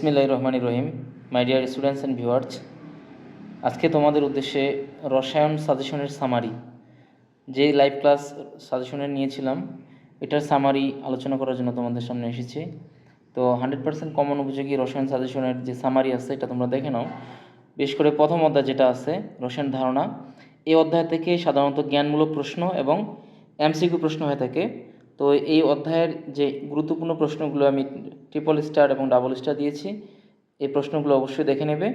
বিসমিল্লাহ রহমান রহিম my dear students and viewers আজকে তোমাদের উদ্দেশ্যে রসায়ন সাজেশনের সামারি যে লাইভ ক্লাস সাজেশনের নিয়েছিলাম, এটার সামারি আলোচনা করার জন্য তোমাদের সামনে এসেছি। তো হান্ড্রেড পার্সেন্ট কমন উপযোগী রসায়ন সাজেশনের যে সামারি আছে, এটা তোমরা দেখে নাও। বিশেষ করে প্রথম অধ্যায় যেটা আছে, রসায়ন ধারণা, এই অধ্যায় থেকে সাধারণত জ্ঞানমূলক প্রশ্ন এবং এমসিকিউ প্রশ্ন হয়ে থাকে। তো এই অধ্যায়ের যে গুরুত্বপূর্ণ প্রশ্নগুলো আমি ট্রিপল স্টার এবং ডাবল স্টার দিয়েছি, এই প্রশ্নগুলো অবশ্যই দেখে নেবে।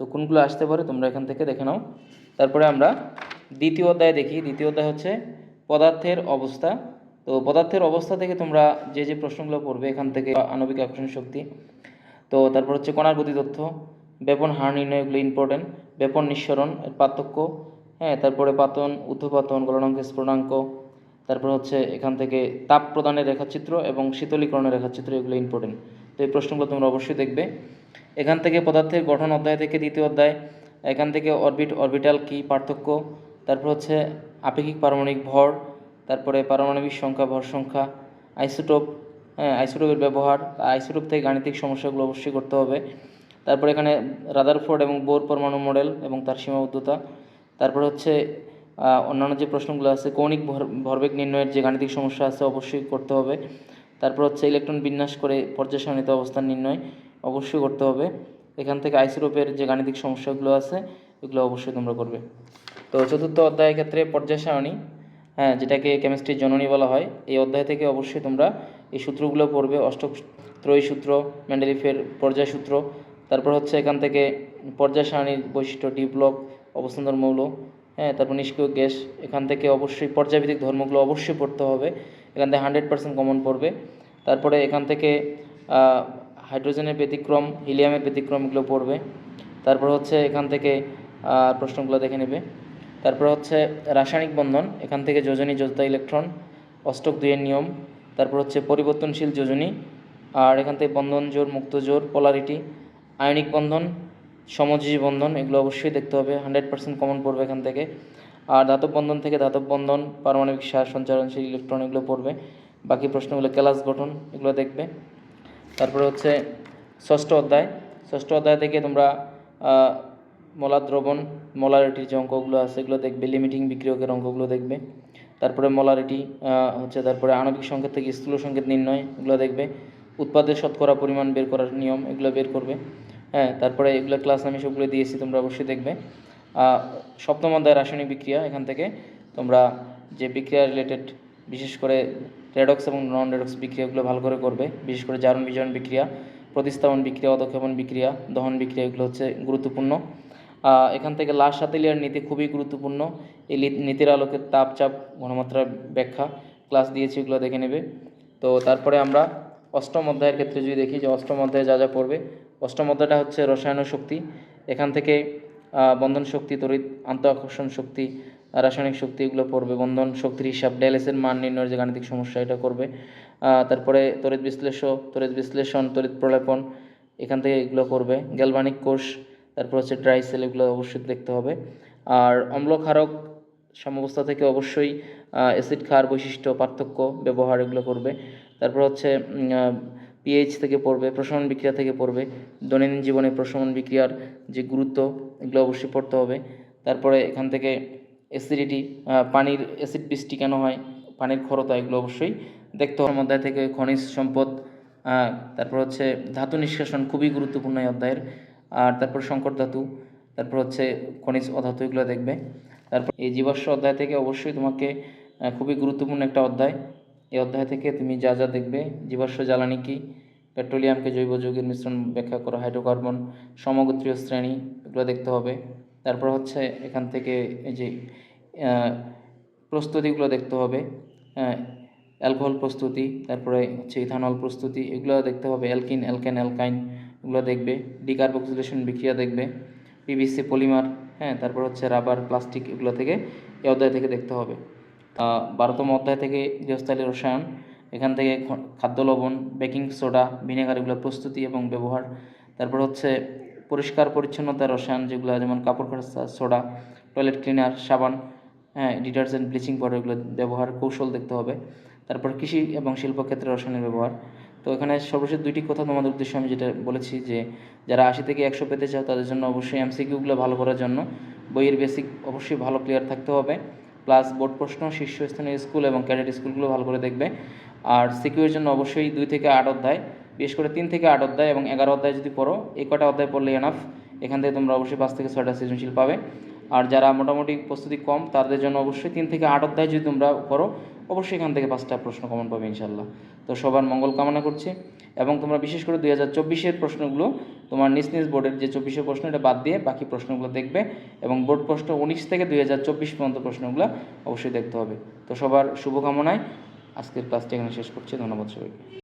তো কোনগুলো আসতে পারে তোমরা এখান থেকে দেখে নাও। তারপরে আমরা দ্বিতীয় অধ্যায় দেখি। দ্বিতীয় অধ্যায় হচ্ছে পদার্থের অবস্থা। তো পদার্থের অবস্থা থেকে তোমরা যে যে প্রশ্নগুলো পড়বে এখান থেকে আণবিক আকর্ষণ শক্তি। তো তারপর হচ্ছে কণার গতি তথ্য ব্যাপন হার নির্ণয় এগুলো ইম্পর্টেন্ট ব্যাপন নিঃসরণ পার্থক্য হ্যাঁ তারপরে পাতন, ঊর্ধ্বপাতন, গলনাঙ্ক স্ফুটনাঙ্ক তারপর হচ্ছে এখান থেকে তাপ প্রদানের রেখাচিত্র এবং শীতলীকরণের রেখাচিত্র, এগুলো ইম্পর্টেন্ট তো এই প্রশ্নগুলো তোমরা অবশ্যই দেখবে। এখান থেকে পদার্থের গঠন অধ্যায় থেকে দ্বিতীয় অধ্যায়, এখান থেকে অরবিট অরবিটাল কি পার্থক্য, তারপর হচ্ছে আপেক্ষিক পারমাণবিক ভর, তারপরে পারমাণবিক সংখ্যা, ভর সংখ্যা আইসোটোপ হ্যাঁ আইসোটোপের ব্যবহার আইসোটোপ থেকে গাণিতিক সমস্যাগুলো অবশ্যই করতে হবে। তারপর এখানে রাদারফোর্ড এবং বোর পরমাণু মডেল এবং তার সীমাবদ্ধতা। তারপর হচ্ছে অন্যান্য যে প্রশ্নগুলো আছে, কৌণিক ভর ভরবেগ নির্ণয়ের যে গাণিতিক সমস্যা আছে অবশ্যই করতে হবে। তারপর হচ্ছে ইলেকট্রন বিন্যাস করে পর্যায় অবস্থান নির্ণয় অবশ্যই করতে হবে। এখান থেকে আইসোটোপের যে গাণিতিক সমস্যাগুলো আছে, এগুলো অবশ্যই তোমরা করবে। তো চতুর্থ অধ্যায়ের ক্ষেত্রে পর্যায় সারণী হ্যাঁ যেটাকে কেমিস্ট্রির জননী বলা হয়, এই অধ্যায় থেকে অবশ্যই তোমরা এই সূত্রগুলো পড়বে অষ্টক ত্রয়ী সূত্র ম্যান্ডেলিফের পর্যায় সূত্র। তারপর হচ্ছে এখান থেকে পর্যায় সারণীর বৈশিষ্ট্য, ডি ব্লক, অবস্থান্তর মৌল হ্যাঁ তারপর নিষ্ক্রিয় গ্যাস, এখান থেকে অবশ্যই পর্যায়ভিত্তিক ধর্মগুলো অবশ্যই পড়তে হবে। এখান থেকে হান্ড্রেড পার্সেন্ট কমন পড়বে। তারপরে এখান থেকে হাইড্রোজেনের ব্যতিক্রম হিলিয়ামের ব্যতিক্রম এগুলো পড়বে। তারপর হচ্ছে এখান থেকে প্রশ্নগুলো দেখে নেবে। তারপর হচ্ছে রাসায়নিক বন্ধন, এখান থেকে যোজনী যোজতা ইলেকট্রন, অষ্টক দুইয়ের নিয়ম। তারপর হচ্ছে পরিবর্তনশীল যোজনী, আর এখান থেকে বন্ধন জোর মুক্ত জোর পোলারিটি আয়নিক বন্ধন সমযোজী বন্ধন, এগুলো অবশ্যই দেখতে হবে। হান্ড্রেড পার্সেন্ট কমন পড়বে এখান থেকে। আর ধাতব বন্ধন থেকে ধাতব বন্ধন, পারমাণবিক সার, সঞ্চারণশীল ইলেকট্রন এগুলো পড়বে। বাকি প্রশ্নগুলো ক্লাস গঠন, এগুলো দেখবে। তারপরে হচ্ছে ষষ্ঠ অধ্যায়। ষষ্ঠ অধ্যায় থেকে তোমরা মলার দ্রবণ মলারিটির যে অঙ্কগুলো আছে, এগুলো দেখবে। লিমিটিং বিক্রিয়কের অঙ্কগুলো দেখবে। তারপরে মলারিটি হচ্ছে তারপরে আণবিক সংকেত থেকে স্থূল সংকেত নির্ণয়, এগুলো দেখবে। উৎপাদের শতকরা পরিমাণ বের করার নিয়ম, এগুলো বের করবে। হ্যাঁ তারপরে এগুলো ক্লাস আমি সবগুলো দিয়েছি, তোমরা অবশ্যই দেখবে। সপ্তম অধ্যায় রাসায়নিক বিক্রিয়া, এখান থেকে তোমরা যে বিক্রিয়া রিলেটেড বিশেষ করে রেডক্স এবং নন রেডক্স বিক্রিয়াগুলো ভালো করে করবে। বিশেষ করে জারণ বিজারণ বিক্রিয়া, প্রতিস্থাপন বিক্রিয়া, অধক্ষেপণ বিক্রিয়া, দহন বিক্রিয়া, এগুলো হচ্ছে গুরুত্বপূর্ণ। এখান থেকে লাশ সাতেলিয়ার নীতি খুবই গুরুত্বপূর্ণ। এই নীতির আলোকে তাপ, চাপ, ঘনমাত্রার ব্যাখ্যা ক্লাস দিয়েছি, এগুলো দেখে নেবে। তো তারপরে আমরা অষ্টম অধ্যায়ের ক্ষেত্রে যদি দেখি যে অষ্টম অধ্যায়ে যা যা পড়বে অষ্টম অধ্যায়টা হচ্ছে রসায়ন শক্তি। এখান থেকে বন্ধন শক্তি, তড়িৎ আন্ত আকর্ষণ শক্তি, রাসায়নিক শক্তি, এগুলো পড়বে। বন্ধন শক্তির হিসাব ডেলেসের মান নির্ণয়ের যে গাণিতিক সমস্যা, এটা করবে। তারপরে তড়িৎ বিশ্লেষণ তড়িৎ বিশ্লেষণ, তড়িৎ প্রলেপন, এখান থেকে এগুলো করবে গ্যালভানিক কোষ, তারপর হচ্ছে ড্রাই সেল, এগুলো অবশ্যই দেখতে হবে। আর অম্লক্ষারক সাম্যাবস্থা থেকে অবশ্যই অ্যাসিড ক্ষার বৈশিষ্ট্য, পার্থক্য, ব্যবহার এগুলো করবে। তারপর হচ্ছে পিএইচ থেকে পড়বে, প্রশমন বিক্রিয়া থেকে পড়বে, দৈনন্দিন জীবনে প্রশমন বিক্রিয়ার যে গুরুত্ব, এগুলো অবশ্যই পড়তে হবে। তারপরে এখান থেকে অ্যাসিডিটি পানির অ্যাসিড বৃষ্টি কেন হয়, পানির ক্ষরতা, এগুলো অবশ্যই দেখতে হবে। অধ্যায় থেকে খনিজ সম্পদ তারপর হচ্ছে ধাতু নিষ্কাশন, খুবই গুরুত্বপূর্ণ এই অধ্যায়ের। আর তারপর সংকট ধাতু, তারপর হচ্ছে খনিজ অধাতু, এগুলো দেখবে। তারপর এই জীবাশ্ম অধ্যায় থেকে অবশ্যই তোমাকে খুবই গুরুত্বপূর্ণ একটা অধ্যায়। এই অধ্যায় থেকে তুমি যা যা দেখবে, জীবাশ্ম জ্বালানি কি পেট্রোলিয়ামকে জৈব যৌগের মিশ্রণ ব্যাখ্যা করো, হাইড্রোকার্বন সমগোত্রীয় শ্রেণি, এগুলো দেখতে হবে। তারপর হচ্ছে এখান থেকে এই যে প্রস্তুতিগুলো দেখতে হবে অ্যালকোহল প্রস্তুতি, তারপরে হচ্ছে ইথানল প্রস্তুতি, এগুলো দেখতে হবে, অ্যালকিন, অ্যালকেন, অ্যালকাইন, এগুলো দেখবে, ডিকার্বক্সিলেশন বিক্রিয়া দেখবে, পিভিসি পলিমার হ্যাঁ তারপর হচ্ছে রাবার, প্লাস্টিক, এগুলো থেকে এই অধ্যায় থেকে দেখতে হবে। বারোতম অধ্যায় থেকে গৃহস্থালী রসায়ন। এখান থেকে খাদ্য লবণ, বেকিং সোডা ভিনেগার এগুলো প্রস্তুতি এবং ব্যবহার। তারপর হচ্ছে পরিষ্কার পরিচ্ছন্নতা রসায়ন, যেগুলো যেমন কাপড় কাচা সোডা, টয়লেট ক্লিনার, সাবান হ্যাঁ ডিটারজেন্ট, ব্লিচিং পাউডার এগুলো ব্যবহার, কৌশল দেখতে হবে। তারপর কৃষি এবং শিল্পক্ষেত্রে রসায়নের ব্যবহার। তো এখানে সর্বশেষ দুইটি কথা তোমাদের উদ্দেশ্যে আমি যেটা বলেছি যে, যারা আশি থেকে একশো পেতে চাও, তাদের জন্য অবশ্যই এমসিকিউগুলো ভালো করার জন্য। বইয়ের বেসিক অবশ্যই ভালো ক্লিয়ার থাকতে হবে। প্লাস বোর্ড প্রশ্ন, শীর্ষস্থানীয় স্কুল এবং ক্যাডেট স্কুলগুলো ভালো করে দেখবে। আর সিকিউর জন্য অবশ্যই দুই থেকে আট অধ্যায়, বিশেষ করে তিন থেকে আট অধ্যায় এবং এগারো অধ্যায় যদি পড়ো, এই কটা অধ্যায় পড়লে এনাফ এখান থেকে তোমরা অবশ্যই পাঁচ থেকে ছয়টা সৃজনশীল পাবে। আর যারা মোটামুটি প্রস্তুতি কম, তাদের জন্য অবশ্যই তিন থেকে আট অধ্যায় যদি তোমরা করো, অবশ্যই এখান থেকে পাঁচটা প্রশ্ন কমন পাবে ইনশাল্লাহ তো সবার মঙ্গল কামনা করছি এবং তোমরা বিশেষ করে দুই হাজার চব্বিশের প্রশ্নগুলো তোমার নিজ নিজ বোর্ডের যে চব্বিশের প্রশ্ন, এটা বাদ দিয়ে বাকি প্রশ্নগুলো দেখবে এবং বোর্ড প্রশ্ন উনিশ থেকে দুই হাজার চব্বিশ পর্যন্ত প্রশ্নগুলো অবশ্যই দেখতে হবে। তো সবার শুভকামনায় আজকের ক্লাসটি এখানে শেষ করছি। ধন্যবাদ সবাইকে।